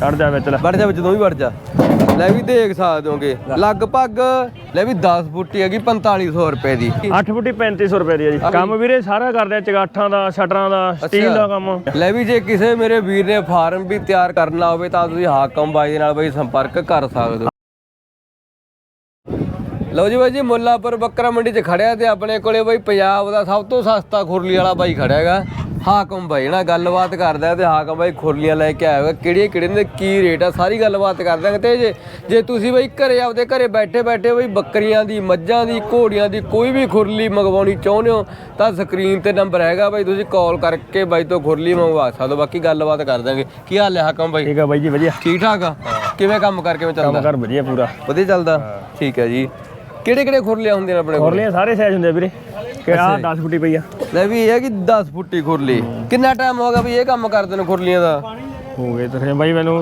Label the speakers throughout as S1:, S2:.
S1: ਕੱਢ ਜਾ ਵਿੱਚ ਲੈ।
S2: ਵੜ ਜਾ ਵਿੱਚ ਦੋ ਵੀ ਵੜ ਜਾ। ਲੈ ਵੀ ਦੇਖ ਸਕਦੇ ਹੋਗੇ। ਲਗਭਗ ਲੈ ਵੀ 10 ਫੁੱਟੀ ਹੈਗੀ 4500 ਰੁਪਏ ਦੀ।
S1: 8 ਫੁੱਟੀ 3500 ਰੁਪਏ ਦੀ ਆ ਜੀ। ਕੰਮ ਵੀਰੇ ਸਾਰਾ ਕਰਦੇ ਆ ਚਗਾਠਾਂ ਦਾ ਸ਼ਟਰਾਂ ਦਾ ਸਟੀਲ ਦਾ ਕੰਮ।
S2: ਲੈ ਵੀ ਜੇ ਕਿਸੇ ਮੇਰੇ ਵੀਰ ਨੇ ਫਾਰਮ ਵੀ ਤਿਆਰ ਕਰਨਾ ਹੋਵੇ ਤਾਂ ਤੁਸੀਂ ਹਾਕਮ ਬਾਈ ਦੇ ਨਾਲ ਬਈ ਸੰਪਰਕ ਕਰ ਸਕਦੇ ਹੋ। ਲਓ ਜੀ ਬਾਈ ਜੀ ਮੁੱਲਾਪੁਰ ਬੱਕਰਾ ਮੰਡੀ 'ਚ ਖੜਿਆ ਤੇ ਆਪਣੇ ਕੋਲੇ ਬਾਈ ਪੰਜਾਬ ਦਾ ਸਭ ਤੋਂ ਸਸਤਾ ਖੁਰਲੀ ਵਾਲਾ ਬਾਈ ਖੜਿਆ ਹੈਗਾ। ਹਾਕਮ ਬਾਈ ਨਾਲ ਗੱਲਬਾਤ ਕਰਦਾ ਤੇ ਹਾਕਮ ਬਾਈ ਖੁਰਲੀਆਂ ਲੈ ਕੇ ਆਇਆ ਹੋਇਆ ਕਿਹੜੀਆਂ ਕਿਹੜੇ ਨੇ ਕੀ ਰੇਟ ਆ? ਸਾਰੀ ਗੱਲਬਾਤ ਕਰ ਦਾਂਗੇ ਤੇ ਜੇ ਜੇ ਤੁਸੀਂ ਬਾਈ ਘਰੇ ਆਪਦੇ ਘਰੇ ਬੈਠੇ ਬੈਠੇ ਬਾਈ ਬੱਕਰੀਆਂ ਦੀ ਮੱਝਾਂ ਦੀ ਘੋੜੀਆਂ ਦੀ ਕੋਈ ਵੀ ਖੁਰਲੀ ਮੰਗਵਾਉਣੀ ਚਾਹੁੰਦੇ ਹੋ ਤਾਂ ਸਕਰੀਨ ਤੇ ਨੰਬਰ ਹੈਗਾ ਬਾਈ। ਤੁਸੀਂ ਕਾਲ ਕਰਕੇ ਬਾਈ ਤੋਂ ਖੁਰਲੀ ਮੰਗਵਾ ਸਕਦੇ ਹੋ। ਬਾਕੀ ਗੱਲਬਾਤ ਕਰ ਦਾਂਗੇ ਕੀ ਹਾਲ ਹੈ ਹਾਕਮ ਬਾਈ
S1: ਠੀਕ ਆ ਬਾਈ ਜੀ ਵਧੀਆ।
S2: ਠੀਕ ਠਾਕ ਆ? ਕਿਵੇਂ ਕੰਮ ਕਰ ਕਿਵੇਂ
S1: ਕੰਮ
S2: ਚੱਲਦਾ
S1: ਕਰ ਵਧੀਆ ਪੂਰਾ।
S2: ਵਧੀਆ ਚੱਲਦਾ? ਠੀਕ ਹੈ ਜੀ। ਕਿਹੜੇ ਕਿਹੜੇ ਖੁਰਲੀਆਂ ਹੁੰਦੀਆਂ ਨੇ ਆਪਣੇ ਕੋਲ?
S1: ਖੁਰਲੀਆਂ ਸਾਰੇ ਸਾਈਜ਼ ਹੁੰਦੇ ਆ ਵੀਰੇ। ਕਿ ਆ 10 ਫੁੱਟੀ ਪਈ ਆ।
S2: ਲੈ ਵੀ ਇਹ ਹੈ ਕਿ 10 ਫੁੱਟੀ ਖੁਰਲੀ। ਕਿੰਨਾ ਟਾਈਮ ਹੋ ਗਿਆ ਵੀ ਇਹ ਕੰਮ ਕਰਦੇ ਨੇ ਖੁਰਲੀਆਂ ਦਾ?
S1: ਹੋ ਗਏ ਤੇ ਬਾਈ ਮੈਨੂੰ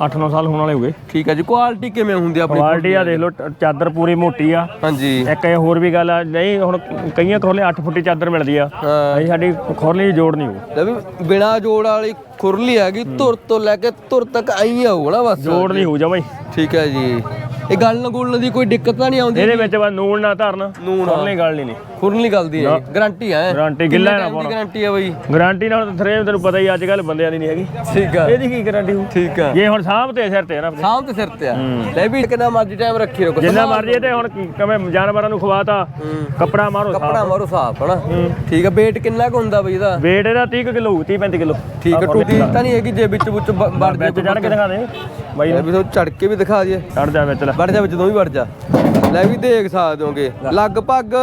S1: 8-9 ਸਾਲ ਹੋਣ ਵਾਲੇ ਹੋ ਗਏ।
S2: ਠੀਕ ਹੈ ਜੀ ਕੁਆਲਿਟੀ ਕਿਵੇਂ ਹੁੰਦੀ ਆ ਆਪਣੀ
S1: ਕੁਆਲਿਟੀ ਆ ਦੇਖ ਲਓ ਟ- ਚਾਦਰ ਪੂਰੀ ਮੋਟੀ ਆ।
S2: ਹਾਂਜੀ।
S1: ਇੱਕ ਇਹ ਹੋਰ ਵੀ ਗੱਲ ਆ ਨਹੀਂ ਹੁਣ ਕਈਆਂ ਖੋਲੇ 8 ਫੁੱਟੀ ਚਾਦਰ ਮਿਲਦੀ ਆ।
S2: ਹਾਂ।
S1: ਅਸੀਂ ਸਾਡੀ ਖੋਰਲੀ ਦੀ ਜੋੜ ਨਹੀਂ ਹੋਊ।
S2: ਲੈ ਵੀ ਬਿਨਾ ਜੋੜ ਵਾਲੀ ਖੁਰਲੀ ਹੈਗੀ ਧੁਰ ਤੋਂ ਲੈ ਕੇ ਧੁਰ ਤੱਕ ਆਈ ਆਊਗਾ ਨਾ ਬਸ।
S1: ਜੋੜ ਨਹੀਂ ਹੋਊ ਜਮਾਈ
S2: ਠੀਕ ਹੈ ਜੀ। ਇਹ ਗੱਲ ਗੁਲਣ ਦੀ ਕੋਈ ਦਿੱਕਤ ਤਾਂ ਨਹੀਂ ਆਉਂਦੀ
S1: ਇਹਦੇ ਵਿੱਚ ਬਸ ਨੂਣ ਨਾ ਧਰਨ।
S2: ਨੂਣ।
S1: ਖੋਰਲੀ ਗੱਲ ਨਹੀਂ।
S2: ਖੁਰਲੀ ਗੱਲ ਦੀ ਹੈ ਗਾਰੰਟੀ ਹੈ।
S1: ਗਾਰੰਟੀ ਗਿੱਲਾ ਨਾ
S2: ਦੀ ਗਾਰੰਟੀ ਹੈ ਬਈ?
S1: ਗਾਰੰਟੀ ਨਾਲ ਥਰੇ ਤੈਨੂੰ ਪਤਾ ਹੀ ਅੱਜ ਕੱਲ ਬੰਦਿਆਂ ਦੀ ਨਹੀਂ ਹੈਗੀ।
S2: ਠੀਕ ਆ।
S1: ਇਹਦੀ ਕੀ ਗਾਰੰਟੀ ਹੋਊ?
S2: ਠੀਕ ਆ।
S1: ਜੇ ਹੁਣ ਸਾਹਬ ਤੇ ਸਿਰ ਤੇ ਨਾ।
S2: ਸਾਹਮ ਤੇ ਸਿਰ ਤੇ ਆ। ਲੈ ਵੀ ਕਿੰਨਾ ਮਰਜ਼ੀ ਟਾਈਮ ਰੱਖੀ ਰੱਖੋ
S1: ਜਿੰਨਾ ਮਰਜ਼ੀ ਤੇ ਹੁਣ ਕਿਵੇਂ ਜਾਨਵਰਾਂ ਨੂੰ ਖਵਾਤਾ ਕੱਪੜਾ ਮਾਰੋ
S2: ਕੱਪੜਾ ਮਾਰੋ ਸਾਫ਼ ਹਨਾ? ਠੀਕ ਆ weight ਕਿੰਨਾ ਕੁ ਹੁੰਦਾ ਬਈ ਇਹਦਾ?
S1: weight ਇਹਦਾ 30 ਕਿਲੋ 30 35 ਕਿਲੋ।
S2: ਠੀਕ ਆ ਟੁੱਟੀ ਤਾਂ ਨਹੀਂ ਹੈਗੀ ਜੇ ਵਿੱਚ ਵਿੱਚ ਵੜ ਜਾ
S1: ਚੜ ਕੇ ਦਿਖਾ ਦੇ। ਬਾਈ
S2: ਵੀ ਤੁਹਾਨੂੰ ਚੜ ਕੇ ਵੀ ਦਿਖਾ ਦਈਏ
S1: ਚੜ ਜਾ ਵਿੱਚ ਲੈ।
S2: ਵੜ ਜਾ ਵਿੱਚ ਦੋ ਵੀ ਵੜ ਜਾ। ਲੈ ਵੀ ਦੇਖ ਸਕਦੇ ਹੋਗੇ। ਲਗਭਗ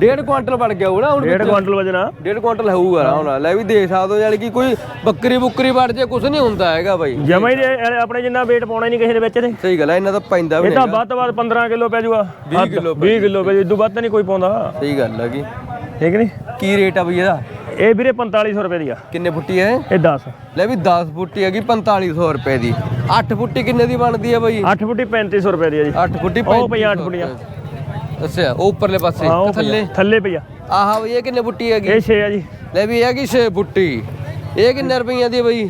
S2: ਡੇਢ ਕੁਆਂਟਲ ਬਣ ਗਿਆ ਹੋਣਾ ਹੁਣ
S1: ਡੇਢ ਕੁਆਂਟਲ ਵਜਣਾ।
S2: ਡੇਢ ਕੁਆਂਟਲ ਹੋਊਗਾ ਨਾ ਹੁਣ। ਲੈ ਵੀ ਦੇਖ ਸਕਦੇ ਹੋ ਯਾਨੀ ਕਿ ਕੋਈ ਬੱਕਰੀ ਬੁੱਕਰੀ ਵੜ ਜੇ ਕੁਝ ਨਹੀਂ ਹੁੰਦਾ ਹੈਗਾ ਬਾਈ।
S1: ਜਮਾ ਹੀ ਆਪਣੇ ਜਿੰਨਾ weight ਪਾਉਣਾ ਨਹੀਂ ਕਿਸੇ ਦੇ ਵਿੱਚ ਇਹਦੇ।
S2: ਸਹੀ ਗੱਲ ਹੈ ਇਹਨਾਂ ਦਾ ਪੈਂਦਾ ਵੀ
S1: ਇਹ ਤਾਂ ਵੱਧ ਤੋਂ ਵੱਧ 15 ਕਿਲੋ ਪੈ ਜਾਊਗਾ
S2: 20 ਕਿਲੋ
S1: 20 ਕਿਲੋ ਪੈ ਜੂ ਇਦੋਂ ਵੱਧ ਤਾਂ ਨਹੀਂ ਕੋਈ ਪਾਉਂਦਾ।
S2: ਸਹੀ ਗੱਲ ਹੈਗੀ
S1: ਠੀਕ ਨਹੀਂ?
S2: ਕੀ ਰੇਟ ਆ ਬਈ ਇਹਦਾ?
S1: ਇਹ ਵੀਰੇ 4500 ਰੁਪਏ ਦੀ ਆ।
S2: ਕਿੰਨੇ ਫੁੱਟੀ ਹੈ?
S1: ਇਹ 10
S2: ਲੈ ਵੀ 10 ਫੁੱਟੀ ਹੈਗੀ 4500 ਰੁਪਏ ਦੀ। 8 ਫੁੱਟੀ ਕਿੰਨੇ ਦੀ ਬਣਦੀ ਹੈ ਬਾਈ?
S1: 8 ਫੁੱਟੀ 3500 ਰੁਪਏ ਦੀ ਆ ਜੀ।
S2: 8 ਫੁੱਟੀ
S1: ਉਹ ਪਈ 8 ਫੁੱਟੀਆਂ।
S2: ਅੱਛਾ ਉਹ ਉੱਪਰਲੇ ਪਾਸੇ ਥੱਲੇ?
S1: ਥੱਲੇ ਪਈ ਆ।
S2: ਆਹ ਬਈ ਇਹ ਕਿੰਨੇ ਫੁੱਟੀ ਹੈਗੀ?
S1: ਇਹ 6 ਆ ਜੀ।
S2: ਲੈ ਵੀ ਇਹ ਹੈਗੀ 6 ਫੁੱਟੀ। ਇਹ ਕਿੰਨੇ ਰੁਪਈਆਂ ਦੀ ਹੈ ਬਾਈ?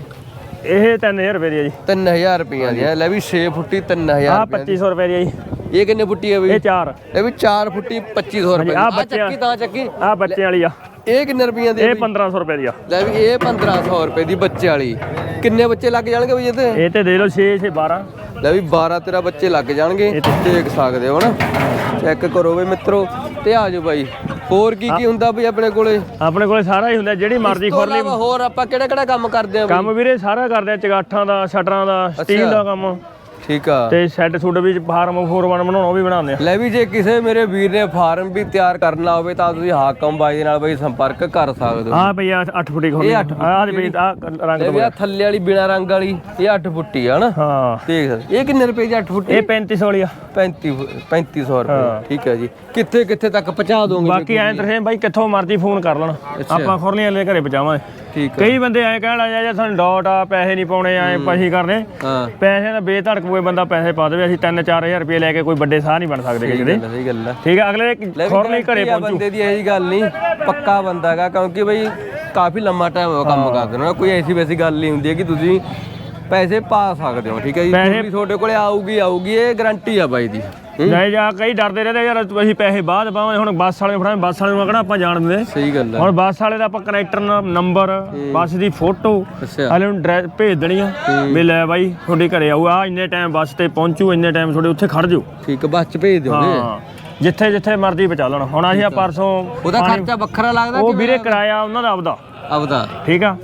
S1: ਇਹ 3000 ਰੁਪਏ ਦੀ ਆ ਜੀ।
S2: 3000 ਰੁਪਈਆਂ ਦੀ ਹੈ ਲੈ ਵੀ 6 ਫੁੱਟੀ 3000
S1: ਆ
S2: ਰੁਪਏ
S1: 2500 ਰੁਪਏ ਦੀ ਆ ਜੀ।
S2: ਇਹ ਕਿੰਨੇ ਫੁੱਟੀ ਹੈ ਬਈ?
S1: ਇਹ 4
S2: ਲੈ ਵੀ 4 ਫੁੱਟੀ 2500 ਰੁਪਏ
S1: ਬੱਚਿਆਂ-
S2: ਚੱਕੀ ਤਾਂ ਚੱਕੀ।
S1: ਆ ਬੱਚੇ ਵਾਲੀ ਆ।
S2: ਇਹ ਕਿੰਨੇ ਰੁਪਈਆਂ ਦੀ
S1: ਇਹ
S2: ਬਈ?
S1: 1500 ਰੁਪਏ ਦੀ ਆ।
S2: ਲੈ ਵੀ ਇਹ 1500 ਰੁਪਏ ਦੀ ਬੱਚੇ ਵਾਲੀ। ਕਿੰਨੇ ਬੱਚੇ ਲੱਗ ਜਾਣਗੇ ਬਈ ਇਹਦੇ
S1: ਇਹ ਤੇ ਦੇ ਲਓ 6 6 12
S2: ਲੈ ਵੀ 12 13 ਬੱਚੇ ਲੱਗ ਜਾਣਗੇ। ਦੇਖ ਸਕਦੇ ਹੋ ਨਾ। ਚੈੱਕ ਕਰੋ ਬਈ ਮਿੱਤਰੋ। ਤੇ ਆ ਜਾਓ ਬਾਈ। ਹੋਰ ਕੀ ਕੀ ਹੁੰਦਾ ਬਈ ਆਪਣੇ ਕੋਲੇ?
S1: ਆਪਣੇ ਕੋਲੇ ਸਾਰਾ ਹੀ ਹੁੰਦਾ ਜਿਹੜੀ ਮਰਜ਼ੀ ਖੋਰਲੀ
S2: ਇਲਾਵਾ ਹੋਰ ਆਪਾਂ ਕਿਹੜਾ ਕਿਹੜਾ ਕੰਮ ਕਰਦੇ ਆ
S1: ਕੰਮ ਵੀਰੇ ਸਾਰਾ ਕਰਦੇ ਆ ਚਗਾਠਾਂ ਦਾ ਸ਼ਟਰਾਂ ਦਾ ਸਟੀਲ ਦਾ ਕੰਮ।
S2: ਠੀਕ ਆ।
S1: ਤੇ ਸ਼ੈੱਡ ਸੁੱਡ ਵੀ ਫਾਰਮ 41 ਬਣਾਉਣਾ ਉਹ ਵੀ ਬਣਾਉਂਦੇ ਆ।
S2: ਲੈ ਵੀ ਜੇ ਕਿਸੇ ਮੇਰੇ ਵੀਰ ਨੇ ਫਾਰਮ ਵੀ ਤਿਆਰ ਕਰਨਾ ਹੋਵੇ ਤਾਂ ਤੁਸੀਂ ਹਾਕਮ ਬਾਈ ਦੇ ਨਾਲ ਬਈ ਸੰਪਰਕ ਕਰ ਸਕਦੇ ਹੋ।
S1: ਆ ਪਈ ਆ 8 ਫੁੱਟੀ ਖੋਲੀ। ਆ ਦੇ ਪਈ ਆ ਰੰਗ
S2: ਵੀ ਆ ਥੱਲੇ ਵਾਲੀ ਬਿਨਾ ਰੰਗ ਵਾਲੀ ਇਹ 8 ਫੁੱਟੀ ਆ ਨਾ
S1: ਹਾਂ।
S2: ਦੇਖ ਸਕਦੇ ਇਹ ਕਿੰਨੇ ਰੁਪਏ ਦੀ 8 ਫੁੱਟੀ?
S1: ਇਹ 3500 ਵਾਲੀ ਆ।
S2: 35 3500 ਰੁਪਏ ਠੀਕ ਹੈ ਜੀ। ਕਿੱਥੇ ਕਿੱਥੇ ਤੱਕ ਪਹੁੰਚਾ ਦੋਗੇ
S1: ਬਾਕੀ ਐਂ ਤਰ੍ਹਾਂ ਬਾਈ ਕਿੱਥੋਂ ਮਰਜ਼ੀ ਫੋਨ ਕਰ ਲੈਣ। ਆਪਾਂ ਖੁਰਲੀਆਂ ਲੈ ਘਰੇ ਪਹੁੰਚਾਵਾਂਗੇ।
S2: ਠੀਕ ਆ।
S1: ਕਈ ਬੰਦੇ ਐਂ ਕਹਿਣ ਲੱਗ ਜਾਂਦੇ ਸਾਨੂੰ ਡਾਟ ਆ ਪੈਸੇ ਨਹੀਂ ਪਾਉਣੇ ਐ ਪਹੀ ਕਰਨੇ
S2: ਹਾਂ।
S1: ਪੈਸੇ ਦਾ ਬੇਧੜਕ ਕੋਈ ਬੰਦਾ ਪੈਸੇ ਪਾ ਦੇਵੇ ਅਸੀਂ 3-4000 ਰੁਪਏ ਲੈ ਕੇ ਕੋਈ ਵੱਡੇ ਸਾਹ ਨਹੀਂ ਬਣ ਸਕਦੇ ਕਿਸੇ ਦੇ।
S2: ਸਹੀ ਗੱਲ ਹੈ।
S1: ਠੀਕ ਆ ਅਗਲੇ ਖੁਰਲੀ ਘਰੇ
S2: ਆ ਬੰਦੇ ਦੀ ਇਹੀ ਗੱਲ ਨਹੀਂ ਪੱਕਾ ਬੰਦਾ ਹੈਗਾ ਕਿਉਂਕਿ ਬਈ ਕਾਫੀ ਲੰਮਾ ਟਾਈਮ ਹੋ ਕੰਮ ਕਰਦੇ ਨੇ। ਕੋਈ ਐਸੀ ਵੈਸੀ ਗੱਲ ਨਹੀਂ ਹੁੰਦੀ ਹੈ ਕਿ ਤੁਸੀਂ ਪੈਸੇ ਪਾ ਸਕਦੇ ਹੋ ਠੀਕ ਹੈ ਜੀ? ਪੂਰੀ ਤੁਹਾਡੇ ਕੋਲੇ ਆਊਗੀ ਆਊਗੀ ਇਹ ਗਾਰੰਟੀ ਆ ਬਾਈ ਦੀ। ਹੂੰ?
S1: ਨਹੀਂ ਜਾ ਕਈ ਡਰਦੇ ਰਹਿੰਦੇ ਯਾਰ ਅਸੀਂ ਪੈਸੇ ਬਾਅਦ ਪਾਵਾਂਗੇ ਹੁਣ ਬੱਸ ਵਾਲੇ ਨੂੰ ਫੜਾਵੇਂ ਬੱਸ ਵਾਲੇ ਨੂੰ ਕਿਹੜਾ ਆਪਾਂ ਜਾਣ ਦਿੰਦੇ।
S2: ਸਹੀ ਗੱਲ ਹੈ
S1: ਹੁਣ ਬੱਸ ਵਾਲੇ ਦਾ ਆਪਾਂ ਕਨੈਕਟਰ ਨੰਬਰ ਬੱਸ ਦੀ ਫੋਟੋ
S2: ਅੱਛਾ।
S1: ਹਾਲੇ ਨੂੰ ਡਰੈ- ਭੇਜ ਦੇਣੀ ਆ ਵੀ ਲੈ ਬਾਈ ਤੁਹਾਡੇ ਘਰੇ ਆਊ ਆ ਇੰਨੇ ਟਾਈਮ ਬੱਸ ਤੇ ਪਹੁੰਚੂ ਇੰਨੇ ਟਾਈਮ ਤੁਹਾਡੇ ਉੱਥੇ ਖੜ ਜਾਓ।
S2: ਠੀਕ ਬੱਸ ਚ ਭੇਜ ਦਿਓਗੇ
S1: ਹਾਂ ਜਿੱਥੇ ਜਿੱਥੇ ਮਰਜ਼ੀ ਪਹੁੰਚਾ ਲੈਣ। ਹੁਣ ਅਸੀਂ ਆ। ਪਰਸੋਂ
S2: ਉਹਦਾ ਖਰਚਾ ਵੱਖਰਾ ਲੱਗਦਾ
S1: ਉਹ ਵੀਰੇ ਕਿਰਾਇਆ ਉਹਨਾਂ ਦਾ ਆਪਦਾ।
S2: ਆਪਦਾ।
S1: ਠੀਕ ਆ?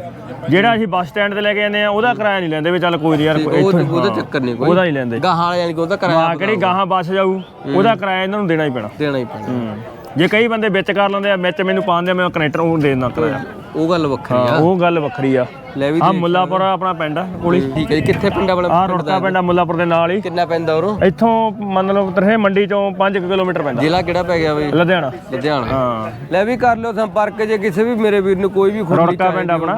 S1: ਜਿਹੜਾ ਅਸੀਂ ਬੱਸ ਸਟੈਂਡ ਤੇ ਲੈ ਕੇ ਜਾਂਦੇ ਆ ਉਹਦਾ ਕਿਰਾਇਆ ਨਹੀਂ ਲੈਂਦੇ ਵੀ ਚੱਲ ਕੋਈ ਨਹੀਂ ਯਾਰ
S2: ਉਹ
S1: ਇੱਥੋਂ
S2: ਉਹਦਾ ਚੱਕਰ ਨਹੀਂ ਕੋਈ।
S1: ਉਹਦਾ ਨਹੀਂ ਲੈਂਦੇ।
S2: ਗਾਹਾਂ ਵਾਲੇ ਯਾਨੀ ਕਿ ਉਹਦਾ ਕਿਰਾਇਆ
S1: ਹਾਂ ਕਿਹੜੀ ਗਾਹਾਂ ਬੱਸ ਜਾਊ ਉਹਦਾ ਕਿਰਾਇਆ ਇਹਨਾਂ ਨੂੰ ਦੇਣਾ ਹੀ ਪੈਣਾ।
S2: ਦੇਣਾ ਹੀ ਪੈਣਾ।
S1: ਹੂੰ। ਜੇ ਕਈ ਬੰਦੇ ਵਿੱਚ ਕਰ ਲੈਂਦੇ ਆ ਵਿੱਚ ਮੈਨੂੰ ਪਾਉਂਦੇ ਆ ਮੈਂ ਕਨੈਕਟਰ ਉਹ ਦੇ ਦਿੰਦਾ ਕਿਰਾਇਆ
S2: ਉਹ ਗੱਲ ਵੱਖਰੀ
S1: ਹਾਂ
S2: ਆ।
S1: ਉਹ ਗੱਲ ਵੱਖਰੀ ਆ।
S2: ਲੈ ਵੀ
S1: ਆ ਮੁੱਲਾਪੁਰ ਆਪਣਾ ਪਿੰਡ ਆ ਕੋਲੀ।
S2: ਠੀਕ ਹੈ ਜੀ ਕਿੱਥੇ ਪਿੰਡਾਂ ਵਾਲਾ
S1: ਆ ਰੁੜਕਾ ਪਿੰਡ ਆ ਮੁੱਲਾਪੁਰ ਦੇ ਨਾਲ ਹੀ।
S2: ਕਿੰਨਾ ਪੈਂਦਾ ਉਰੋਂ?
S1: ਇੱਥੋਂ ਮੰਨ ਲਓ ਤਰ੍ਹੇ ਮੰਡੀ ਚੋਂ 5 ਕਿਲੋਮੀਟਰ ਪੈਂਦਾ।
S2: ਜ਼ਿਲ੍ਹਾ ਕਿਹੜਾ ਪੈ ਗਿਆ ਬਈ?
S1: ਲੁਧਿਆਣਾ।
S2: ਲੁਧਿਆਣਾ।
S1: ਹਾਂ।
S2: ਲੈ ਵੀ ਕਰ ਲਿਓ ਸੰਪਰਕ ਜੇ ਕਿਸੇ ਵੀ ਮੇਰੇ ਵੀਰ ਨੂੰ ਕੋਈ ਵੀ ਖੁਰਲੀ
S1: ਰੁੜਕਾ ਪਿੰਡ ਆਪਣਾ।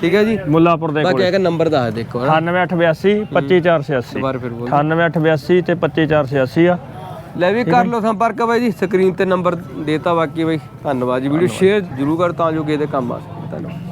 S2: ਠੀਕ ਹੈ ਜੀ?
S1: ਮੁੱਲਾਪੁਰ ਦੇ
S2: ਬਾਕੀ ਹੈਗਾ ਨੰਬਰ ਦੱਸ ਦੇਖੋ ਹਨਾ
S1: 9882 25486
S2: ਦੁਬਾਰਾ ਫਿਰ ਬੋਲ।
S1: 9882 ਤੇ 25486 ਆ।
S2: ਲੈ ਵੀ ਕਰ ਲਓ ਸੰਪਰਕ ਬਾਈ ਜੀ ਸਕਰੀਨ ਤੇ ਨੰਬਰ ਦੇਤਾ ਬਾਕੀ ਬਾਈ। ਧੰਨਵਾਦ ਜੀ ਵੀਡੀਓ ਸ਼ੇਅਰ ਜਰੂਰ ਕਰ ਤਾਂ ਜੋ ਕਿਸੇ ਦੇ ਕੰਮ ਆ ਸਕੇ। ਧੰਨਵਾਦ।